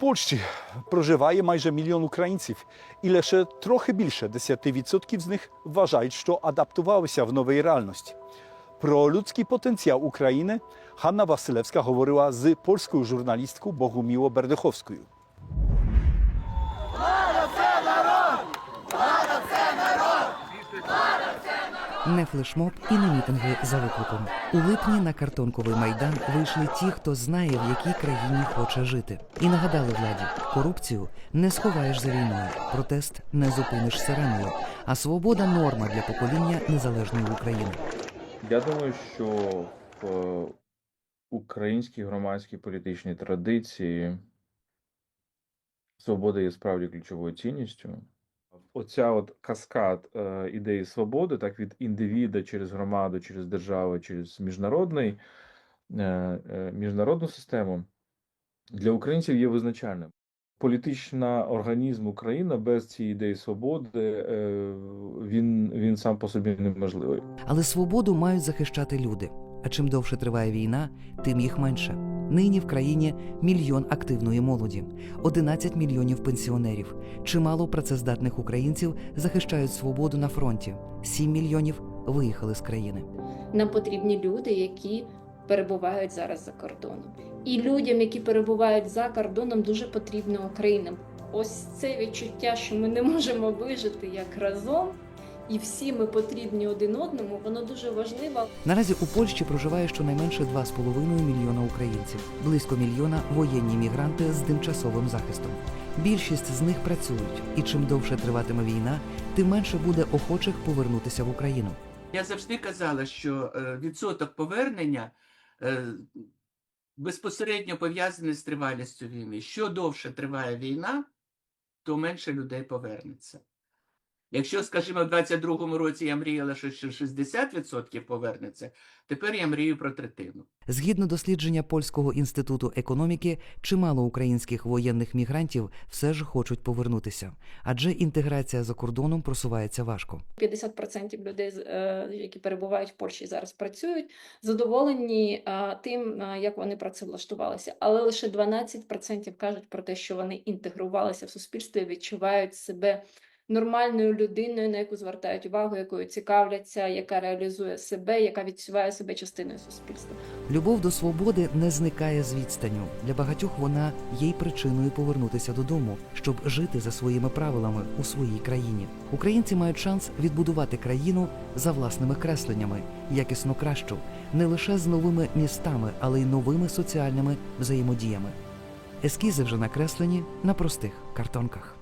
Польщі проживає майже мільйон українців, і лише трохи більше 10% з них вважають, що адаптувалися в новій реальності. Про людський потенціал України Ганна Василевська говорила з польською журналісткою Богуміло Бердиховською. Не флешмоб і не мітинги за викликом. У липні на картонковий майдан вийшли ті, хто знає, в якій країні хоче жити, і нагадали владі: корупцію не сховаєш за війною, протест не зупиниш сиреною, а свобода норма для покоління незалежної України. Я думаю, що в е, українській громадській політичній традиції свобода є справді ключовою цінністю. Оця от каскад е, ідеї свободи, так від індивіда через громаду, через державу, через міжнародний, е, е, міжнародну систему для українців є визначальним. Політична організм Україна без цієї ідеї свободи е, він, він сам по собі неможливий. Але свободу мають захищати люди. А чим довше триває війна, тим їх менше. Нині в країні мільйон активної молоді, 11 мільйонів пенсіонерів. Чимало працездатних українців захищають свободу на фронті. 7 мільйонів виїхали з країни. Нам потрібні люди, які перебувають зараз за кордоном. І людям, які перебувають за кордоном, дуже потрібна Україна. Ось це відчуття, що ми не можемо вижити як разом, і всі ми потрібні один одному, воно дуже важливо. Наразі у Польщі проживає щонайменше 2,5 мільйона українців, близько мільйона воєнні мігранти з тимчасовим захистом. Більшість з них працюють, і чим довше триватиме війна, тим менше буде охочих повернутися в Україну. Я завжди казала, що е, відсоток повернення е, безпосередньо пов'язаний з тривалістю війни. Що довше триває війна, то менше людей повернеться. Якщо, скажімо, в 22-му році я мріяла, що ще 60% повернеться, тепер я мрію про третину. Згідно дослідження польського інституту економіки, чимало українських воєнних мігрантів все ж хочуть повернутися, адже інтеграція за кордоном просувається важко. 50% людей, е, які перебувають в Польщі зараз працюють, задоволені е, тим, е, як вони працевлаштувалися. Але лише 12% кажуть про те, що вони інтегрувалися в суспільство і відчувають себе нормальною людиною, на яку звертають увагу, якою цікавляться, яка реалізує себе, яка відчуває себе частиною суспільства. Любов до свободи не зникає з відстанню. Для багатьох вона є й причиною повернутися додому, щоб жити за своїми правилами у своїй країні. Українці мають шанс відбудувати країну за власними кресленнями, якісно кращу, не лише з новими містами, але й новими соціальними взаємодіями. Ескізи вже накреслені на простих картонках.